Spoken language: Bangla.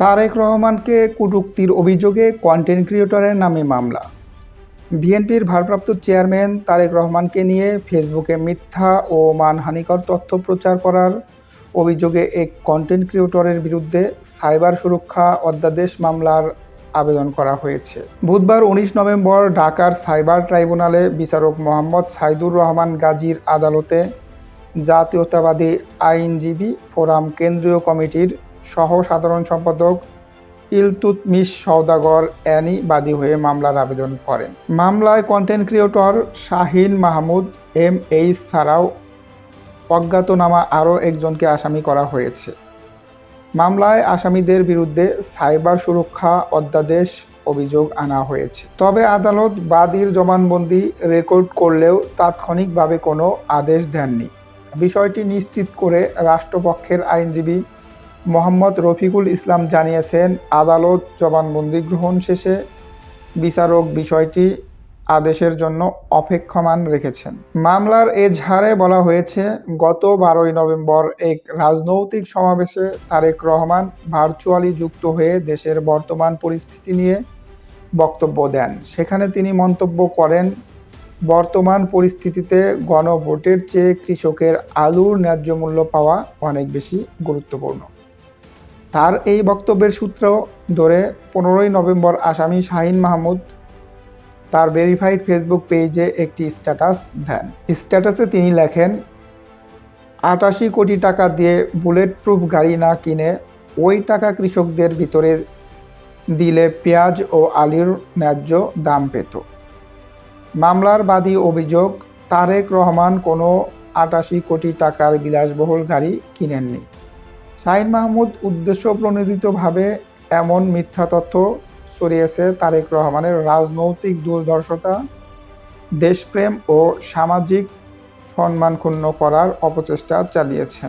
তারেক রহমানকে কুটুক্তির অভিযোগে কন্টেন্ট ক্রিয়েটরের নামে মামলা। বিএনপির ভারপ্রাপ্ত চেয়ারম্যান তারেক রহমানকে নিয়ে ফেসবুকে মিথ্যা ও মানহানিকর তথ্য প্রচার করার অভিযোগে এক কন্টেন্ট ক্রিয়েটরের বিরুদ্ধে সাইবার সুরক্ষা অধ্যাদেশ মামলার আবেদন করা হয়েছে। বুধবার উনিশ নভেম্বর ঢাকার সাইবার ট্রাইব্যুনালে বিচারক মোহাম্মদ সাইদুর রহমান গাজীর আদালতে জাতীয়তাবাদী আইনজীবী ফোরাম কেন্দ্রীয় কমিটির সহ সাধারণ সম্পাদক ইলতুতমিশ সওদাগর অ্যানি বাদী হয়ে মামলার আবেদন করেন। মামলায় content creator Shahin Mahmud, M H ছাড়াও অজ্ঞাতনামা আরও একজনকে আসামি করা হয়েছে। মামলায় আসামিদের বিরুদ্ধে সাইবার সুরক্ষা অধ্যাদেশ অভিযোগ আনা হয়েছে। তবে আদালত বাদীর জবানবন্দি রেকর্ড করলেও তাৎক্ষণিকভাবে কোনো আদেশ দেননি। বিষয়টি নিশ্চিত করে রাষ্ট্রপক্ষের আইনজীবী মোহাম্মদ রফিকুল ইসলাম জানিয়েছেন, আদালত জবানবন্দি গ্রহণ শেষে বিচারক বিষয়টি আদেশের জন্য অপেক্ষমান রেখেছেন। মামলার এজাহারে বলা হয়েছে, গত বারোই নভেম্বর এক রাজনৈতিক সমাবেশে তারেক রহমান ভার্চুয়ালি যুক্ত হয়ে দেশের বর্তমান পরিস্থিতি নিয়ে বক্তব্য দেন। সেখানে তিনি মন্তব্য করেন, বর্তমান পরিস্থিতিতে গণভোটের চেয়ে কৃষকের আলুর ন্যায্য মূল্য পাওয়া অনেক বেশি গুরুত্বপূর্ণ। তার এই বক্তব্যের সূত্র ধরে পনেরোই নভেম্বর আসামি শাহিন মাহমুদ তার ভেরিফাইড ফেসবুক পেজে একটি স্ট্যাটাস দেন। স্ট্যাটাসে তিনি লেখেন, আটাশি কোটি টাকা দিয়ে বুলেট প্রুফ গাড়ি না কিনে ওই টাকা কৃষকদের ভিতরে দিলে পেঁয়াজ ও আলুর ন্যায্য দাম পেত। মামলার বাদী অভিযোগ, তারেক রহমান কোনো আটাশি কোটি টাকার বিলাসবহুল গাড়ি কিনেননি। শাহিন মাহমুদ উদ্দেশ্য প্রণোদিতভাবে এমন মিথ্যা তথ্য ছড়িয়েছে তারেক রহমানের রাজনৈতিক দূরদর্শতা দেশপ্রেম ও সামাজিক সম্মান ক্ষুণ্ণ করার অপচেষ্টা চালিয়েছেন।